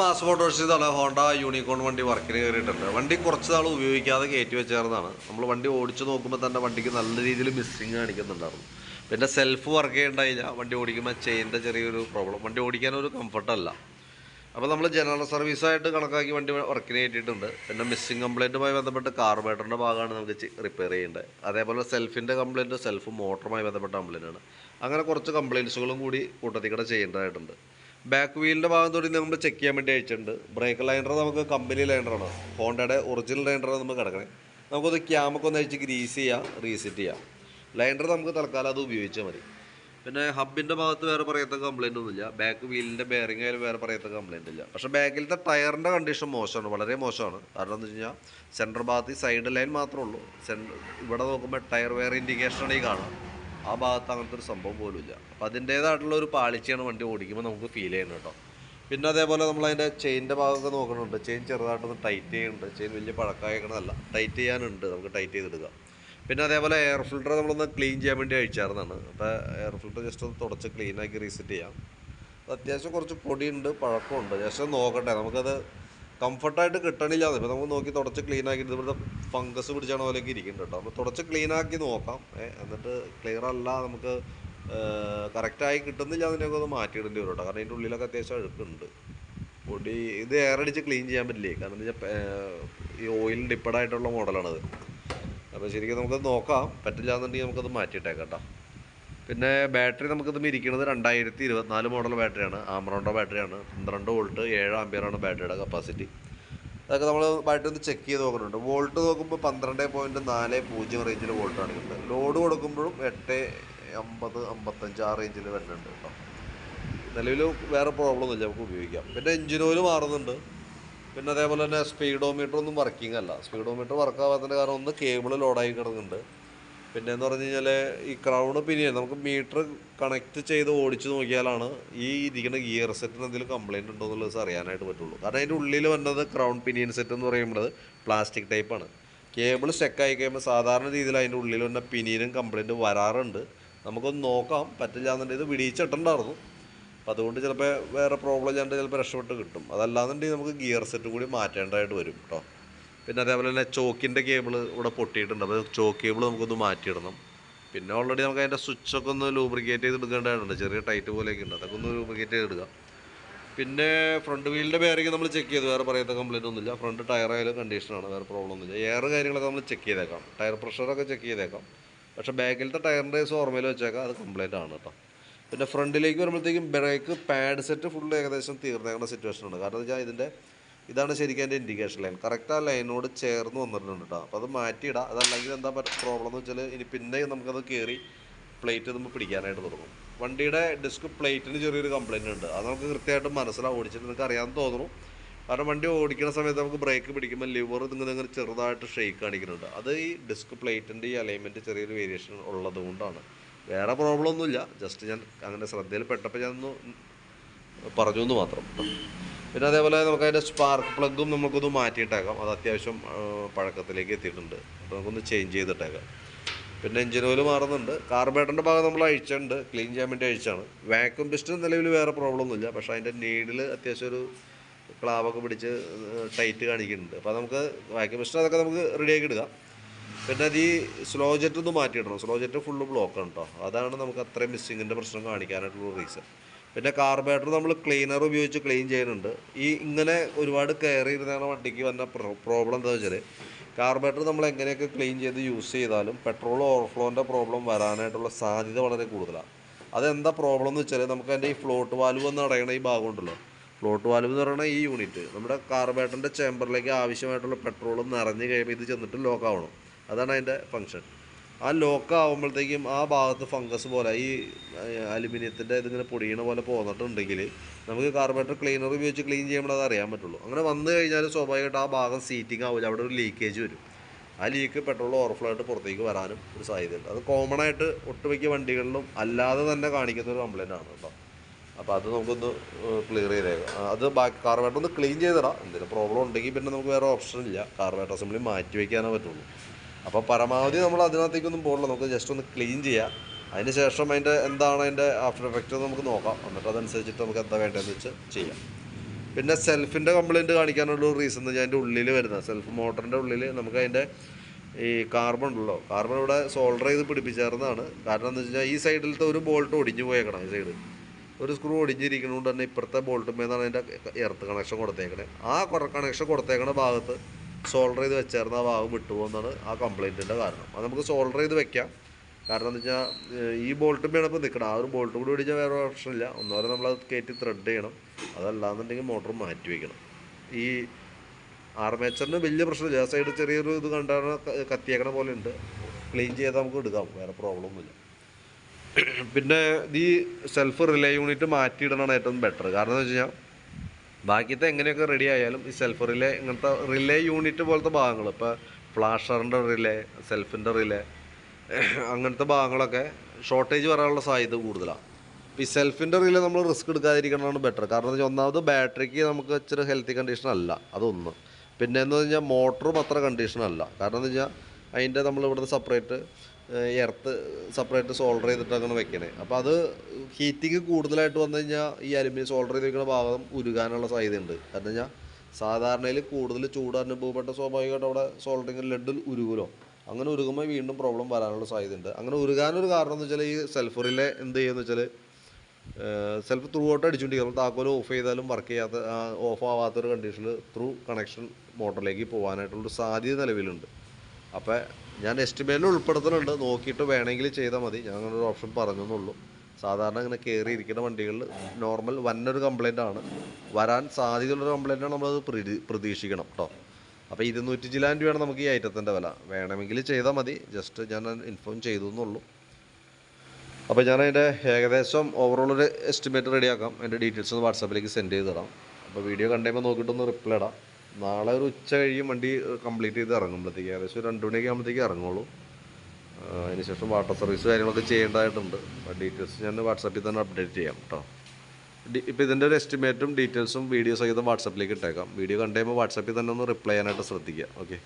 Mass മോട്ടോഴ്സിൽ തന്നെ Honda unicorn വണ്ടി വർക്കിന് കയറിയിട്ടുണ്ട് വണ്ടി കുറച്ച് നാൾ ഉപയോഗിക്കാതെ കയറ്റി വെച്ചേർന്നതാണ്. നമ്മൾ വണ്ടി ഓടിച്ച് നോക്കുമ്പോൾ തന്നെ വണ്ടിക്ക് നല്ല രീതിയിൽ മിസ്സിങ് കാണിക്കുന്നുണ്ടായിരുന്നു. പിന്നെ സെൽഫ് വർക്ക് ചെയ്യണ്ടായില്ല. വണ്ടി ഓടിക്കുമ്പോൾ ചെയിന്റെ ചെറിയൊരു പ്രോബ്ലം വണ്ടി ഓടിക്കാൻ ഒരു കംഫർട്ടല്ല അപ്പോൾ നമ്മൾ ജനറൽ സർവീസായിട്ട് കണക്കാക്കി വണ്ടി വർക്കിന് കയറ്റിയിട്ടുണ്ട്. പിന്നെ മിസ്സിങ് കംപ്ലയിന്റുമായി ബന്ധപ്പെട്ട് കാർബേറ്ററിന്റെ ഭാഗമാണ് നമുക്ക് റിപ്പയർ ചെയ്യേണ്ടത്. അതേപോലെ സെൽഫിന്റെ കംപ്ലയിന്റ് സെൽഫ് മോട്ടറുമായി ബന്ധപ്പെട്ട കംപ്ലയിന്റ് ആണ്. അങ്ങനെ കുറച്ച് കംപ്ലയിൻസുകളും കൂടി കൂട്ടത്തിൽ കൂടെ ചെയ്യേണ്ടതായിട്ടുണ്ട്. ബാക്ക് വീലിന്റെ ഭാഗം തൊട്ട് നമ്മൾ ചെക്ക് ചെയ്യാൻ വേണ്ടി അയച്ചിട്ടുണ്ട്. ബ്രേക്ക് ലൈനർ നമുക്ക് കമ്പനി ലൈനറാണ് ഹോണ്ടയുടെ ഒറിജിനൽ ലൈനറാണ് നമുക്ക് കിടക്കണേ. നമുക്കത് ക്യാമൊക്കെ ഒന്ന് അയച്ച് ഗ്രീസ് ചെയ്യാം റീസെറ്റ് ചെയ്യാം. ലൈനർ നമുക്ക് തൽക്കാലം അത് ഉപയോഗിച്ചാൽ മതി. പിന്നെ ഹബിന്റെ ഭാഗത്ത് വേറെ പറയത്ത കംപ്ലൈന്റ് ഒന്നുമില്ല. ബാക്ക് വീലിന്റെ ബെയറിംഗ് ആയാലും വേറെ പറയത്ത കംപ്ലൈന്റ് ഇല്ല. പക്ഷേ ബാക്കിലത്തെ ടയറിന്റെ കണ്ടീഷൻ മോശമാണ്. വളരെ മോശമാണ്. കാരണം എന്ന് വെച്ച് കഴിഞ്ഞാൽ സെന്റർ ഭാഗത്ത് സൈഡ് ലൈൻ മാത്രമേ ഉള്ളൂ. ഇവിടെ നോക്കുമ്പോൾ ടയർ വേറെ ഇൻഡിക്കേഷനാണ് ഈ കാണാം ആ ഭാഗത്ത് അങ്ങനത്തെ ഒരു സംഭവം പോലും ഇല്ല അപ്പോൾ അതിന്റേതായിട്ടുള്ള ഒരു പാളിച്ചയാണ് വണ്ടി ഓടിക്കുമ്പോൾ നമുക്ക് ഫീൽ ചെയ്യുന്നത് കേട്ടോ. പിന്നെ അതേപോലെ നമ്മൾ അതിന്റെ ചെയിന്റെ ഭാഗമൊക്കെ നോക്കണുണ്ട് ചെയിൻ ചെറുതായിട്ടൊന്ന് ടൈറ്റ് ചെയ്യുന്നുണ്ട്. ചെയിൻ വലിയ പഴക്കമായിക്കണതല്ല ടൈറ്റ് ചെയ്യാനുണ്ട്. നമുക്ക് ടൈറ്റ് ചെയ്തെടുക്കുക പിന്നെ അതേപോലെ എയർ ഫിൽറ്റർ നമ്മളൊന്ന് ക്ലീൻ ചെയ്യാൻ വേണ്ടി അയച്ചായിരുന്നാണ് അപ്പോൾ എയർ ഫിൽട്ടർ ജസ്റ്റ് ഒന്ന് തുടച്ച് ക്ലീനാക്കി റീസെറ്റ് ചെയ്യാം. അത് അത്യാവശ്യം കുറച്ച് പൊടിയുണ്ട് പഴക്കമുണ്ട്. ജസ്റ്റ് നോക്കട്ടെ നമുക്കത് കംഫർട്ടായിട്ട് കിട്ടണില്ല. ഇപ്പോൾ നമുക്ക് നോക്കി തുടച്ച് ക്ലീൻ ആക്കി ഇവിടുത്തെ ഫംഗസ് പിടിച്ചാണ് പോലെയൊക്കെ ഇരിക്കുന്നുണ്ട് കേട്ടോ. അപ്പോൾ തുടച്ച് ക്ലീൻ ആക്കി നോക്കാം. എന്നിട്ട് ക്ലിയർ അല്ല നമുക്ക് കറക്റ്റായി കിട്ടുന്നില്ല അതിനൊക്കെ ഒന്ന് മാറ്റിയിടേണ്ടി വരും കേട്ടോ. കാരണം ഇതിന്റെ ഉള്ളിലൊക്കെ അത്യാവശ്യം അഴുക്കുണ്ട്. പൊടി ഇത് എയർ അടിച്ച് ക്ലീൻ ചെയ്യാൻ പറ്റില്ലേ? കാരണം എന്താ ഈ ഓയിൽ ഡിപ്പഡായിട്ടുള്ള മോഡലാണത് അപ്പോൾ ശരിക്കും നമുക്കത് നോക്കാം. പറ്റില്ല എന്നുണ്ടെങ്കിൽ നമുക്കത് മാറ്റിയിട്ടേക്കാം കേട്ടോ. പിന്നെ ബാറ്ററി നമുക്കിത് ഇരിക്കുന്നത് രണ്ടായിരത്തി ഇരുപത്തിനാല് മോഡൽ ബാറ്ററിയാണ്. ആമറോണ്ട ബാറ്ററിയാണ്. പന്ത്രണ്ട് വോൾട്ട് ഏഴ് ആംബിയറാണ് ബാറ്ററിയുടെ കപ്പാസിറ്റി അതൊക്കെ നമ്മൾ ബാറ്ററി ഒന്ന് ചെക്ക് ചെയ്ത് നോക്കുന്നുണ്ട്. വോൾട്ട് നോക്കുമ്പോൾ പന്ത്രണ്ട് പോയിന്റ് നാല് പൂജ്യം റേഞ്ചിൽ വോൾട്ടാണ് കാണിക്കുന്നുണ്ട്. ലോഡ് കൊടുക്കുമ്പോഴും എട്ട് അമ്പത് അമ്പത്തഞ്ച് ആ റേഞ്ചിൽ വരുന്നുണ്ട് കേട്ടോ. നിലവിൽ വേറെ പ്രോബ്ലം ഒന്നുമില്ല നമുക്ക് ഉപയോഗിക്കാം. പിന്നെ എഞ്ചിൻ ഓയിൽ മാറുന്നുണ്ട്. പിന്നെ അതേപോലെ തന്നെ സ്പീഡോമീറ്റർ ഒന്നും വർക്കിംഗ് അല്ല. സ്പീഡോമീറ്റർ വർക്ക് ആവാത്തതിന്റെ കാരണം ഒന്ന് കേബിൾ ലോഡായി കിടക്കുന്നുണ്ട്. പിന്നെ എന്ന് പറഞ്ഞു കഴിഞ്ഞാൽ ഈ ക്രൗണ് പിനിയൻ നമുക്ക് മീറ്റർ കണക്ട് ചെയ്ത് ഓടിച്ചു നോക്കിയാലാണ് ഈ ഇരിക്കുന്ന ഗിയർ സെറ്റിന് എന്തെങ്കിലും കംപ്ലൈന്റ് ഉണ്ടോ എന്നുള്ളത് അറിയാനായിട്ട് പറ്റുള്ളൂ. കാരണം അതിന്റെ ഉള്ളിൽ വന്നത് ക്രൗൺ പിനിയൻ സെറ്റ് എന്ന് പറയുമ്പോൾ പ്ലാസ്റ്റിക് ടൈപ്പാണ് കേബിൾ സ്റ്റെക്കായി കഴിയുമ്പോൾ സാധാരണ രീതിയിൽ അതിന്റെ ഉള്ളിൽ വന്ന പിനിയനും കംപ്ലൈന്റ് വരാറുണ്ട്. നമുക്കൊന്ന് നോക്കാം പറ്റില്ല എന്നുണ്ടെങ്കിൽ ഇത് വിടിയിച്ചിട്ടുണ്ടായിരുന്നു. അപ്പം അതുകൊണ്ട് ചിലപ്പോൾ വേറെ പ്രോബ്ലം ഇല്ലാണ്ട് ചിലപ്പോൾ രക്ഷപ്പെട്ട് കിട്ടും. അതല്ലാന്നുണ്ടെങ്കിൽ നമുക്ക് ഗിയർ സെറ്റ് കൂടി മാറ്റേണ്ടതായിട്ട് വരും കേട്ടോ പിന്നെ അതേപോലെ തന്നെ ചോക്കിന്റെ കേബിൾ ഇവിടെ പൊട്ടിയിട്ടുണ്ട്. അപ്പോൾ ചോക്ക് കേബിൾ നമുക്കൊന്ന് മാറ്റിയിടണം. പിന്നെ ഓൾറെഡി നമുക്ക് അതിന്റെ സ്വിച്ചൊക്കെ ഒന്ന് ലൂബ്രിക്കേറ്റ് ചെയ്ത് എടുക്കേണ്ടതായിട്ടുണ്ട്. ചെറിയ ടൈറ്റ് പോലെയൊക്കെ ഉണ്ട്. അതൊക്കെ ഒന്ന് ലൂബ്രിക്കേറ്റ് ചെയ്ത് ചെയ്തെടുക്കുക പിന്നെ ഫ്രണ്ട് വീലിന്റെ ബെയറിംഗ് നമ്മൾ ചെക്ക് ചെയ്തു. വേറെ പറയുന്ന കംപ്ലൈന്റ് ഒന്നുമില്ല. ഫ്രണ്ട് ടയർ ആയാലും കണ്ടീഷനാണ് വേറെ പ്രോബ്ലം ഒന്നുമില്ല. എയർ കാര്യങ്ങളൊക്കെ നമ്മൾ ചെക്ക് ചെയ്തേക്കാം. ടയർ പ്രഷറൊക്കെ ചെക്ക് ചെയ്തേക്കാം. പക്ഷേ ബാക്കിലത്തെ ടയറിന്റെ കേസ് ഓർമ്മയിൽ വെച്ചേക്കാം. അത് കംപ്ലൈന്റ് ആണ് കേട്ടോ പിന്നെ ഫ്രണ്ടിലേക്ക് വരുമ്പോഴത്തേക്കും ബ്രേക്ക് പാഡ് സെറ്റ് ഫുൾ ഏകദേശം തീർന്നേക്കുന്ന സിറ്റുവേഷൻ ഉണ്ട് കാരണം വെച്ചാൽ ഇതിന്റെ ഇതാണ് ശരിക്കും എന്റെ ഇൻഡിക്കേഷൻ ലൈൻ കറക്റ്റ് ആ ലൈനോട് ചേർന്ന് വന്നിട്ടുണ്ട് കേട്ടോ അപ്പോൾ അത് മാറ്റിയിടാം. അതല്ലെങ്കിൽ എന്താ പ്രോബ്ലം എന്ന് വെച്ചാൽ ഇനി പിന്നെ നമുക്കത് കയറി പ്ലേറ്റ് നമ്മൾ പിടിക്കാനായിട്ട് തുടങ്ങും. വണ്ടിയുടെ ഡിസ്ക് പ്ലേറ്റിന് ചെറിയൊരു കംപ്ലൈന്റ് ഉണ്ട്. അത് നമുക്ക് കൃത്യമായിട്ട് മനസ്സിലാവും. ഓടിച്ചിട്ട് നിങ്ങൾക്ക് അറിയാൻ തോന്നുന്നു. കാരണം വണ്ടി ഓടിക്കുന്ന സമയത്ത് നമുക്ക് ബ്രേക്ക് പിടിക്കുമ്പോൾ ലിവർ ഇങ്ങനെ ഇങ്ങനെ ചെറുതായിട്ട് ഷെയ്ക്ക് കാണിക്കുന്നുണ്ട്. അത് ഈ ഡിസ്ക് പ്ലേറ്റിന്റെ ഈ അലൈൻമെന്റ് ചെറിയൊരു വേരിയേഷൻ ഉള്ളത് കൊണ്ടാണ്. വേറെ പ്രോബ്ലം ഒന്നുമില്ല. ജസ്റ്റ് ഞാൻ അങ്ങനെ ശ്രദ്ധയിൽ പെട്ടപ്പോൾ ഞാൻ പറഞ്ഞു എന്ന് മാത്രം. പിന്നെ അതേപോലെ നമുക്ക് അതിന്റെ സ്പാർക്ക് പ്ലഗും നമുക്കൊന്ന് മാറ്റിയിട്ടേക്കാം. അത് അത്യാവശ്യം പഴക്കത്തിലേക്ക് എത്തിയിട്ടുണ്ട്. അപ്പോൾ നമുക്കൊന്ന് ചേഞ്ച് ചെയ്തിട്ടേക്കാം. പിന്നെ എഞ്ചിൻ ഓയിൽ മാറുന്നുണ്ട്. കാർബേറ്ററിന്റെ ഭാഗം നമ്മൾ അഴിച്ചിട്ടുണ്ട്. ക്ലീൻ ചെയ്യാൻ വേണ്ടി അഴിച്ചാണ്. വാക്യൂം പിസ്റ്റൻ നിലവിൽ വേറെ പ്രോബ്ലം ഒന്നുമില്ല. പക്ഷേ അതിന്റെ നീഡിൽ അത്യാവശ്യം ഒരു ക്ലാവൊക്കെ പിടിച്ച് ടൈറ്റ് കാണിക്കുന്നുണ്ട്. അപ്പോൾ നമുക്ക് വാക്യൂം ബിസ്റ്റർ അതൊക്കെ നമുക്ക് റെഡിയാക്കി ഇടുക പിന്നെ അത് ഈ സ്ലോ ജെറ്റ് ഒന്ന് മാറ്റിയിടണം. സ്ലോ ജെറ്റ് ഫുള്ള് ബ്ലോക്കാണ് കേട്ടോ അതാണ് നമുക്ക് അത്രയും മിസ്സിങ്ങിന്റെ പ്രശ്നം കാണിക്കാനായിട്ടുള്ള റീസൺ പിന്നെ കാർബേറ്റർ നമ്മൾ ക്ലീനർ ഉപയോഗിച്ച് ക്ലീൻ ചെയ്യുന്നുണ്ട്. ഈ ഇങ്ങനെ ഒരുപാട് കയറി ഇരുന്നാണ് വണ്ടിക്ക് വന്ന പ്രോബ്ലം എന്താ വെച്ചാൽ കാർബേറ്റർ നമ്മൾ എങ്ങനെയൊക്കെ ക്ലീൻ ചെയ്ത് യൂസ് ചെയ്താലും പെട്രോൾ ഓവർഫ്ലോന്റെ പ്രോബ്ലം വരാനായിട്ടുള്ള സാധ്യത വളരെ കൂടുതലാണ് അതെന്താ പ്രോബ്ലം എന്ന് വെച്ചാൽ നമുക്ക് അതിന്റെ ഈ ഫ്ലോട്ട് വാൽവ് എന്ന് പറയുന്ന ഈ ഭാഗം ഉണ്ടല്ലോ. ഫ്ലോട്ട് വാൽവ് എന്ന് പറയുന്ന ഈ യൂണിറ്റ് നമ്മുടെ കാർബേറ്ററിന്റെ ചേമ്പറിലേക്ക് ആവശ്യമായിട്ടുള്ള പെട്രോൾ നിറഞ്ഞു കഴിയുമ്പോൾ ഇത് ചെന്നിട്ട് ലോക്കാവണം അതാണ് അതിന്റെ ഫങ്ഷൻ ആ ലോക്ക് ആകുമ്പോഴത്തേക്കും ആ ഭാഗത്ത് ഫംഗസ് പോലെ ഈ അലുമിനിയത്തിന്റെ ഇതിങ്ങനെ പൊടിയണ പോലെ പോന്നിട്ടുണ്ടെങ്കിൽ നമുക്ക് കാർബറേറ്റർ ക്ലീനർ ഉപയോഗിച്ച് ക്ലീൻ ചെയ്യുമ്പോൾ അത് അറിയാൻ പറ്റുള്ളൂ. അങ്ങനെ വന്നു കഴിഞ്ഞാൽ സ്വാഭാവികമായിട്ട് ആ ഭാഗം സീറ്റിംഗ് ആവില്ല അവിടെ ഒരു ലീക്കേജ് വരും. ആ ലീക്ക് പെട്രോൾ ഓവർഫ്ലോ ആയിട്ട് പുറത്തേക്ക് വരാനും ഒരു സാധ്യതയുണ്ട്. അത് കോമൺ ആയിട്ട് ഒട്ടുമിക്ക വണ്ടികളിലും അല്ലാതെ തന്നെ കാണിക്കുന്ന ഒരു കംപ്ലൈന്റ് ആണ് കേട്ടോ. അപ്പോൾ അത് നമുക്കൊന്ന് ക്ലിയർ ചെയ്തേക്കാം. അത് ബാക്കി കാർബറേറ്റർ ഒന്ന് ക്ലീൻ ചെയ്തിടാം. എന്തെങ്കിലും പ്രോബ്ലം ഉണ്ടെങ്കിൽ പിന്നെ നമുക്ക് വേറെ ഓപ്ഷൻ ഇല്ല. കാർബറേറ്റർ അസംബ്ലി മാറ്റി വയ്ക്കാനേ പറ്റുള്ളൂ. അപ്പോൾ പരമാവധി നമ്മൾ അതിനകത്തേക്കൊന്നും പോകില്ല നമുക്ക് ജസ്റ്റ് ഒന്ന് ക്ലീൻ ചെയ്യാം. അതിന് ശേഷം അതിന്റെ എന്താണ് അതിന്റെ ആഫ്റ്റർ എഫക്റ്റ് നമുക്ക് നോക്കാം. എന്നിട്ട് അതനുസരിച്ചിട്ട് നമുക്ക് എന്താ വേണ്ടതെന്ന് വെച്ച് ചെയ്യാം. പിന്നെ സെൽഫിന്റെ കംപ്ലയിന്റ് കാണിക്കാനുള്ള റീസൺ ഞാൻ അതിന്റെ ഉള്ളിൽ വരുന്ന സെൽഫ് മോട്ടറിന്റെ ഉള്ളിൽ നമുക്ക് അതിന്റെ ഈ കാർബൺ ഉണ്ടല്ലോ. കാർബൺ ഇവിടെ സോൾഡർ ചെയ്ത് പിടിപ്പിച്ചേർന്നതാണ് കാരണം എന്ന് വെച്ചാൽ ഈ സൈഡിലത്തെ ഒരു ബോൾട്ട് ഒടിഞ്ഞു പോയേക്കണം ഈ സൈഡ് ഒരു സ്ക്രൂ ഒടിഞ്ഞിരിക്കുന്നതുകൊണ്ട് തന്നെ ഇപ്പുറത്തെ ബോൾട്ടുമേന്നാണ് അതിന്റെ എർത്ത് കണക്ഷൻ കൊടുത്തേക്കണേ. ആ കണക്ഷൻ കൊടുത്തേക്കണ ഭാഗത്ത് സോൾഡർ ചെയ്ത് വെച്ചായിരുന്നു ആ ഭാഗം വിട്ടുപോകുന്നതാണ് ആ കംപ്ലൈന്റിന്റെ കാരണം. അത് നമുക്ക് സോൾഡർ ചെയ്ത് വെക്കാം. കാരണം എന്ന് വെച്ചാൽ ഈ ബോൾട്ടുമേണ് ഇപ്പോൾ നിൽക്കണം ആ ഒരു ബോൾട്ട് കൂടി ഒടിച്ചാൽ വേറെ ഇല്ല. ഒന്നോരെ നമ്മളത് കയറ്റി ത്രെഡ് ചെയ്യണം. അതല്ലാന്നുണ്ടെങ്കിൽ മോട്ടർ മാറ്റി വയ്ക്കണം ഈ ആർമേച്ചറിന് വലിയ പ്രശ്നമില്ല. ആ സൈഡ് ചെറിയൊരു ഇത് കണ്ടാണ് കത്തിയേക്കണ പോലെ ഉണ്ട്. ക്ലീൻ ചെയ്താൽ നമുക്ക് എടുക്കാം. വേറെ പ്രോബ്ലം ഒന്നുമില്ല. പിന്നെ ഈ സെൽഫ് റിലേ യൂണിറ്റ് മാറ്റിയിടണമാണ് ഏറ്റവും ബെറ്റർ കാരണം എന്ന് വെച്ച് കഴിഞ്ഞാൽ ബാക്കിയത്തെ എങ്ങനെയൊക്കെ റെഡി ആയാലും ഈ സെൽഫ് റിലേ ഇങ്ങനത്തെ റിലേ യൂണിറ്റ് പോലത്തെ ഭാഗങ്ങൾ ഇപ്പോൾ ഫ്ലാഷറിന്റെ റിലേ സെൽഫിന്റെ റിലേ അങ്ങനത്തെ ഭാഗങ്ങളൊക്കെ ഷോർട്ടേജ് വരാനുള്ള സാധ്യത കൂടുതലാണ് ഈ സെൽഫിന്റെ റിലേ നമ്മൾ റിസ്ക് എടുക്കാതിരിക്കണതാണ് ബെറ്റർ കാരണം എന്ന് വെച്ചാൽ ഒന്നാമത് ബാറ്ററിക്ക് നമുക്ക് ഇച്ചിരി ഹെൽത്തി കണ്ടീഷൻ അല്ല അതൊന്ന്. പിന്നെ എന്ന് പറഞ്ഞാൽ മോട്ടറും അത്ര കണ്ടീഷൻ അല്ല. കാരണം എന്ന് വെച്ചാൽ അതിന്റെ നമ്മൾ ഇവിടുന്ന് സെപ്പറേറ്റ് എർത്ത് സെപ്പറേറ്റ് സോൾഡർ ചെയ്തിട്ട് അങ്ങനെ വെക്കണേ. അപ്പോൾ അത് ഹീറ്റിംഗ് കൂടുതലായിട്ട് വന്നു കഴിഞ്ഞാൽ ഈ അലുമിനിയം സോൾഡർ ചെയ്ത് വെക്കുന്ന ഭാഗം ഉരുകാനുള്ള സാധ്യതയുണ്ട്. കാരണം കഴിഞ്ഞാൽ സാധാരണയിൽ കൂടുതൽ ചൂട് അനുഭവപ്പെട്ട സ്വാഭാവികമായിട്ട് അവിടെ സോൾഡറിങ് ലെഡ് ഉരുകുമല്ലോ അങ്ങനെ ഉരുകുമ്പോൾ വീണ്ടും പ്രോബ്ലം വരാനുള്ള സാധ്യതയുണ്ട്. അങ്ങനെ ഉരുകാനൊരു കാരണം എന്ന് വെച്ചാൽ ഈ സെൽഫറിലെ റിലേ എന്ത് ചെയ്യുമെന്ന് വെച്ചാൽ സെൽഫ് ത്രൂ ഔട്ട് അടിച്ചുകൊണ്ടിരിക്കും നമ്മൾ താക്കോൽ ഓഫ് ചെയ്താലും വർക്ക് ചെയ്യാത്ത ഓഫ് ആവാത്തൊരു കണ്ടീഷനിൽ ത്രൂ കണക്ഷൻ മോട്ടറിലേക്ക് പോകാനായിട്ടുള്ളൊരു സാധ്യത നിലവിലുണ്ട്. അപ്പോൾ ഞാൻ എസ്റ്റിമേറ്റിൽ ഉൾപ്പെടുത്തുന്നുണ്ട്. നോക്കിയിട്ട് വേണമെങ്കിൽ ചെയ്താൽ മതി. ഞാൻ അങ്ങനെ ഒരു ഓപ്ഷൻ പറഞ്ഞെന്നുള്ളൂ. സാധാരണ ഇങ്ങനെ കയറി ഇരിക്കുന്ന വണ്ടികളിൽ നോർമൽ വന്നൊരു കംപ്ലൈന്റ് ആണ്. വരാൻ സാധ്യതയുള്ളൊരു കംപ്ലൈന്റ് ആണ് നമ്മളത് പ്രതി പ്രതീക്ഷിക്കണം കേട്ടോ അപ്പോൾ ഇരുന്നൂറ്റി ചിലാൻ രൂപയാണ് നമുക്ക് ഈ ഐറ്റത്തിന്റെ വില. വേണമെങ്കിൽ ചെയ്താൽ മതി. ജസ്റ്റ് ഞാൻ ഇൻഫോം ചെയ്തു എന്നുള്ളൂ. അപ്പോൾ ഞാൻ അതിന്റെ ഏകദേശം ഓവറോൾ ഒരു എസ്റ്റിമേറ്റ് റെഡിയാക്കാം എന്റെ ഡീറ്റെയിൽസ് ഒന്ന് വാട്സാപ്പിലേക്ക് സെൻഡ് ചെയ്ത് തരാം. അപ്പോൾ വീഡിയോ കണ്ടുമ്പോൾ നോക്കിയിട്ടൊന്ന് റിപ്ലൈ ഇടാം. നാളെ ഒരു ഉച്ച കഴിയും വണ്ടി കംപ്ലീറ്റ് ചെയ്ത് ഇറങ്ങുമ്പോഴത്തേക്ക് ഏകദേശം രണ്ട് മണിയൊക്കെ ആകുമ്പോഴത്തേക്ക് ഇറങ്ങുള്ളൂ. അതിനുശേഷം വാട്ടർ സർവീസ് കാര്യങ്ങളൊക്കെ ചെയ്യേണ്ടതായിട്ടുണ്ട്. ഡീറ്റെയിൽസ് ഞാൻ വാട്സാപ്പിൽ തന്നെ അപ്ഡേറ്റ് ചെയ്യാം കേട്ടോ ഇപ്പോൾ ഇതിന്റെ ഒരു എസ്റ്റിമേറ്റും ഡീറ്റെയിൽസും വീഡിയോ സഹിതം വാട്സാപ്പിലേക്ക് ഇട്ടേക്കാം. വീഡിയോ കണ്ടുകഴിയുമ്പോൾ വാട്സാപ്പിൽ തന്നെ ഒന്ന് റിപ്ലൈ ചെയ്യാനായിട്ട് ശ്രദ്ധിക്കുക. ഓക്കെ